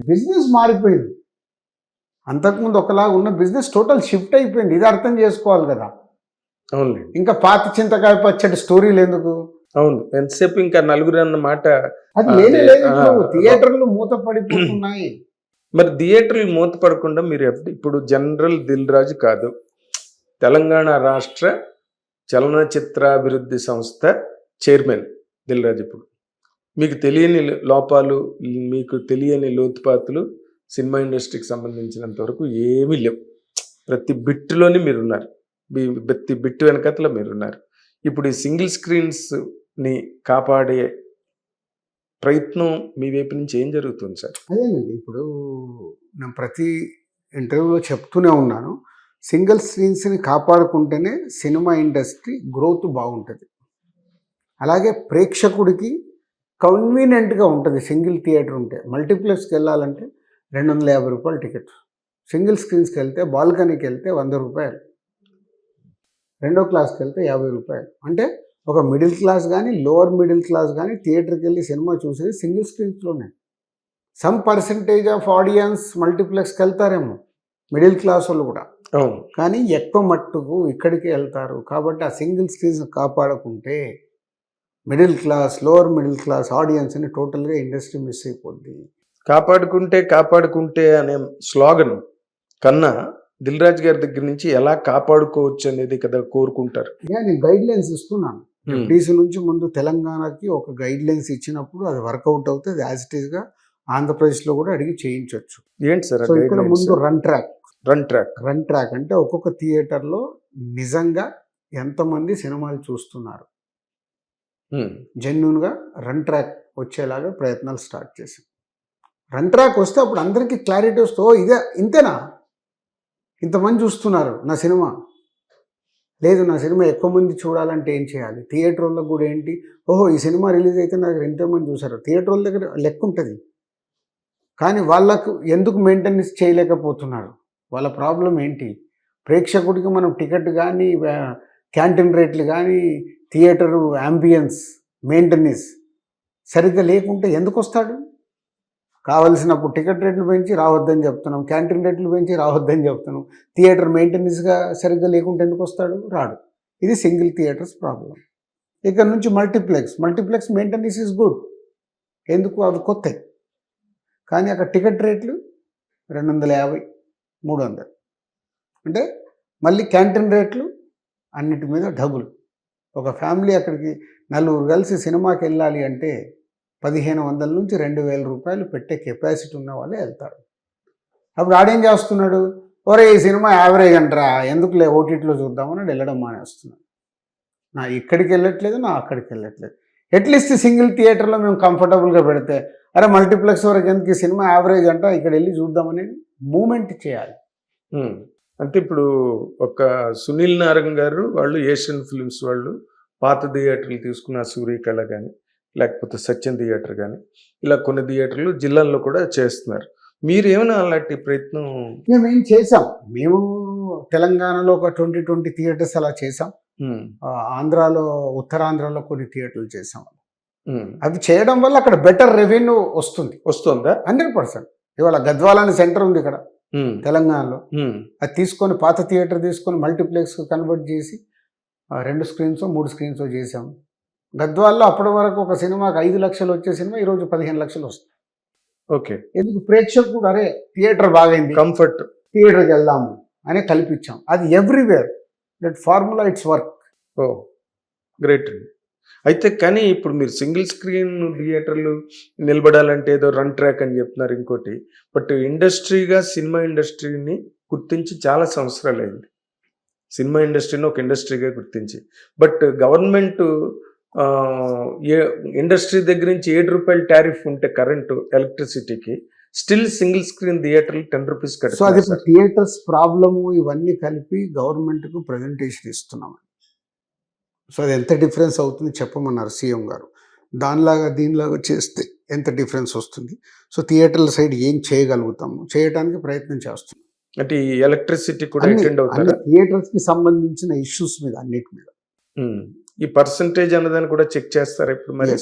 Business మారిపోయింది. అంతకుముందు ఒకలాగా ఉన్న బిజినెస్ టోటల్ షిఫ్ట్ అయిపోయింది. ఇది అర్థం చేసుకోవాలి కదా. అవునులేండి ఇంకా పాత చింతకాయ పచ్చడి స్టోరీలు ఎందుకు అవును. ఎంతసేపు ఇంకా నలుగురు అన్న మాట అది లేనే లేదు. థియేటర్లు మూత పడిపోతున్నాయి మరి థియేటర్లు మూతపడకుండా మీరు ఎప్- ఇప్పుడు జనరల్ దిల్ రాజు కాదు. తెలంగాణ రాష్ట్ర చలనచిత్రాభివృద్ధి సంస్థ చైర్మన్ దిల్ రాజు ఇప్పుడు. మీకు తెలియని లోపాలు మీకు తెలియని లోతుపాతులు సినిమా ఇండస్ట్రీకి సంబంధించినంత వరకు ఏమీ లేవు. ప్రతి బిట్టులోని మీరున్నారు. మీ- ప్రతి బిట్టు వెనకతలో మీరున్నారు. ఇప్పుడు ఈ సింగిల్ స్క్రీన్స్ని కాపాడే ప్రయత్నం మీ వైపు నుంచి ఏం జరుగుతుంది సార్? అదేనండి. ఇప్పుడు నేను ప్రతి ఇంటర్వ్యూలో చెప్తూనే ఉన్నాను. సింగిల్ స్క్రీన్స్ని కాపాడుకుంటేనే సినిమా ఇండస్ట్రీ గ్రోత్ బాగుంటుంది. అలాగే ప్రేక్షకుడికి కన్వీనియంట్గా ఉంటుంది. సింగిల్ థియేటర్ ఉంటే. మల్టీప్లెక్స్కి వెళ్ళాలంటే రెండు వందల యాభై రూపాయలు టికెట్. సింగిల్ స్క్రీన్స్కి వెళ్తే బాల్కనీకి వెళ్తే వంద రూపాయలు. రెండో క్లాస్కి వెళ్తే యాభై రూపాయలు. అంటే ఒక మిడిల్ క్లాస్ కానీ లోవర్ మిడిల్ క్లాస్ కానీ థియేటర్కి వెళ్ళి సినిమా చూసేది సింగిల్ స్క్రీన్స్లోనే. సమ్ పర్సంటేజ్ ఆఫ్ ఆడియన్స్ మల్టీప్లెక్స్కి వెళ్తారేమో. మిడిల్ క్లాస్ వాళ్ళు కూడా. కానీ ఎక్కువ మట్టుకు ఇక్కడికి వెళ్తారు. కాబట్టి ఆ single screens కాపాడకుంటే middle class lower middle class ఆడియన్స్ని టోటల్గా ఇండస్ట్రీ మిస్ అయిపోద్ది. కాపాడుకుంటే కాపాడుకుంటే అనే స్లోగన్ కన్నా దిల్ రాజు గారి దగ్గర నుంచి ఎలా కాపాడుకోవచ్చు అనేది కదా కోరుకుంటారు. నేను గైడ్ లైన్స్ ఇస్తున్నాను డీసీ నుంచి ముందు తెలంగాణకి ఒక గైడ్ లైన్స్ ఇచ్చినప్పుడు అది వర్కౌట్ అవుతుంది యాజ్ ఇట్ ఈస్గా ఆంధ్రప్రదేశ్లో కూడా అడిగి చేయించవచ్చు ఏంటి సార్ ఇక్కడ ముందు run track run track run track అంటే ఒక్కొక్క థియేటర్లో నిజంగా ఎంతమంది సినిమాలు చూస్తున్నారు. Hmm. జెన్యున్గా రన్ ట్రాక్ వచ్చేలాగా ప్రయత్నాలు స్టార్ట్ చేశాం. రన్ ట్రాక్ వస్తే అప్పుడు అందరికీ క్లారిటీ వస్తే ఓ ఇదే ఇంతేనా? ఇంతమంది చూస్తున్నారు నా సినిమా. లేదు నా సినిమా ఎక్కువ మంది చూడాలంటే ఏం చేయాలి? థియేటర్ వాళ్ళకి కూడా ఏంటి? ఓహో ఈ సినిమా రిలీజ్ అయితే నాకు దగ్గర ఎంతమంది చూసారు థియేటర్ వాళ్ళ దగ్గర లెక్క ఉంటుంది. కానీ వాళ్ళకు ఎందుకు మెయింటెనెన్స్ చేయలేకపోతున్నారు? వాళ్ళ ప్రాబ్లం ఏంటి? ప్రేక్షకుడికి మనం టికెట్ కానీ క్యాంటీన్ రేట్లు కానీ థియేటరు యాంబియన్స్ మెయింటెనెన్స్ సరిగ్గా లేకుంటే ఎందుకు వస్తాడు కావలసినప్పుడు టికెట్ రేట్లు పెంచి రావద్దని చెప్తున్నాం క్యాంటీన్ రేట్లు పెంచి రావద్దని చెప్తున్నాం. థియేటర్ మెయింటెనెన్స్గా సరిగ్గా లేకుంటే ఎందుకు వస్తాడు రాడు. ఇది సింగిల్ థియేటర్స్ ప్రాబ్లం. ఇక్కడ నుంచి multiplex. Multiplex maintenance is good. ఎందుకు? అవి కొత్త. కానీ అక్కడ టికెట్ రేట్లు రెండు వందల యాభై మూడు వందలు అంటే మళ్ళీ క్యాంటీన్ రేట్లు అన్నిటి మీద డబుల్. ఒక ఫ్యామిలీ అక్కడికి నలుగురు కలిసి సినిమాకి వెళ్ళాలి అంటే పదిహేను వందల నుంచి రెండు వేల రూపాయలు పెట్టే కెపాసిటీ ఉన్న వాళ్ళే వెళ్తారు. అప్పుడు ఆడేం చేస్తున్నాడు? ఒరే ఈ సినిమా యావరేజ్ అంటారా? ఎందుకులే ఓటీటీలో చూద్దామని వెళ్ళడం మానేస్తున్నాడు. నా ఇక్కడికి వెళ్ళట్లేదు నా అక్కడికి వెళ్ళట్లేదు. అట్లీస్ట్ సింగిల్ థియేటర్లో మేము కంఫర్టబుల్గా పెడితే అరే మల్టీప్లెక్స్ వరకు ఎందుకు ఈ సినిమా యావరేజ్ అంట? ఇక్కడ వెళ్ళి చూద్దామనేది మూమెంట్ చేయాలి. అంటే ఇప్పుడు ఒక సునీల్ నారాయణ గారు వాళ్ళు ఏషియన్ ఫిల్మ్స్ వాళ్ళు పాత థియేటర్లు తీసుకున్న సూర్యకళ కానీ లేకపోతే సత్యం థియేటర్ కానీ ఇలా కొన్ని థియేటర్లు జిల్లాల్లో కూడా చేస్తున్నారు. మీరు ఏమైనా అలాంటి ప్రయత్నం మేము చేసాం. మేము తెలంగాణలో ఒక ట్వంటీ ట్వంటీ థియేటర్స్ అలా చేసాం. ఆంధ్రాలో ఉత్తరాంధ్రలో కొన్ని థియేటర్లు చేసాం. అవి చేయడం వల్ల అక్కడ బెటర్ రెవెన్యూ వస్తుంది. వస్తుందా? Hundred percent. ఇవాళ గద్వాల అనే సెంటర్ ఉంది ఇక్కడ. తెలంగాణలో. అది తీసుకొని పాత థియేటర్ తీసుకొని మల్టీప్లెక్స్ కన్వర్ట్ చేసి రెండు స్క్రీన్స్ మూడు స్క్రీన్స్ చేసాం గద్వాల్లో అప్పటి వరకు ఒక సినిమాకి ఐదు లక్షలు వచ్చే సినిమా ఈరోజు పదిహేను లక్షలు వస్తుంది. ఓకే. ఎందుకు? ప్రేక్షకుడు అరే థియేటర్ బాగైంది. కంఫర్ట్. థియేటర్కి వెళ్దాము అని కల్పించాం. అది everywhere. That formula it's work. Oh great అండి. అయితే కానీ ఇప్పుడు మీరు సింగిల్ స్క్రీన్ థియేటర్లు నిలబడాలంటే ఏదో రన్ ట్రాక్ అని చెప్తున్నారు ఇంకోటి బట్ ఇండస్ట్రీగా సినిమా ఇండస్ట్రీని గుర్తించి చాలా సంవత్సరాలు అయింది. సినిమా ఇండస్ట్రీని ఒక ఇండస్ట్రీగా గుర్తించి. బట్ గవర్నమెంట్ ఏ ఇండస్ట్రీ దగ్గర నుంచి ఏడు రూపాయల టారిఫ్ ఉంటే కరెంటు ఎలక్ట్రిసిటీకి స్టిల్ సింగిల్ స్క్రీన్ థియేటర్లు టెన్ రూపీస్ సో అది కట్టారు థియేటర్స్ ప్రాబ్లము ఇవన్నీ కలిపి గవర్నమెంట్కు ప్రజెంటేషన్ ఇస్తున్నాం సో అది ఎంత డిఫరెన్స్ అవుతుంది చెప్పమన్నారు సీఎం గారు. దానిలాగా దీనిలాగా చేస్తే ఎంత డిఫరెన్స్ వస్తుంది? సో థియేటర్ల సైడ్ ఏం చేయగలుగుతాము? చేయడానికి ప్రయత్నం చేస్తున్నాం. అంటే ఈ ఎలక్ట్రిసిటీ కూడా థియేటర్స్కి సంబంధించిన ఇష్యూస్ మీద అన్నిటి మీద. ఈ పర్సంటేజ్ అన్నదాన్ని కూడా చెక్ చేస్తారా ఇప్పుడు మరి.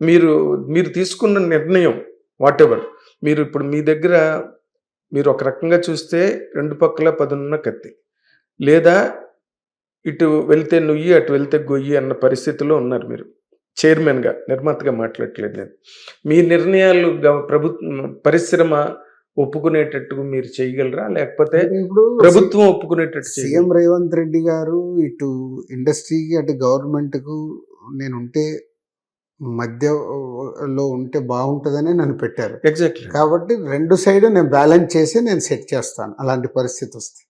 మీరు మీరు తీసుకున్న నిర్ణయం వాట్ ఎవర్ మీరు ఇప్పుడు మీ దగ్గర మీరు ఒక రకంగా చూస్తే రెండు పక్కల పదునున్న కత్తి. లేదా ఇటు వెళ్తే నుయ్యి అటు వెళ్తే గొయ్యి అన్న పరిస్థితిలో ఉన్నారు మీరు. చైర్మన్గా నిర్మాతగా మాట్లాడట్లేదు నేను. మీ నిర్ణయాలు ప్రభుత్వం పరిశ్రమ ఒప్పుకునేటట్టు మీరు చేయగలరా? లేకపోతే ఇప్పుడు ప్రభుత్వం ఒప్పుకునేటట్టు సీఎం? రేవంత్ రెడ్డి గారు ఇటు ఇండస్ట్రీకి అటు గవర్నమెంట్కు నేను ఉంటే మధ్యలో ఉంటే బాగుంటుందనే నన్ను పెట్టారు. ఎగ్జాక్ట్లీ. కాబట్టి రెండు సైడ్ నేను బ్యాలెన్స్ చేసి నేను సెట్ చేస్తాను. అలాంటి పరిస్థితి వస్తే.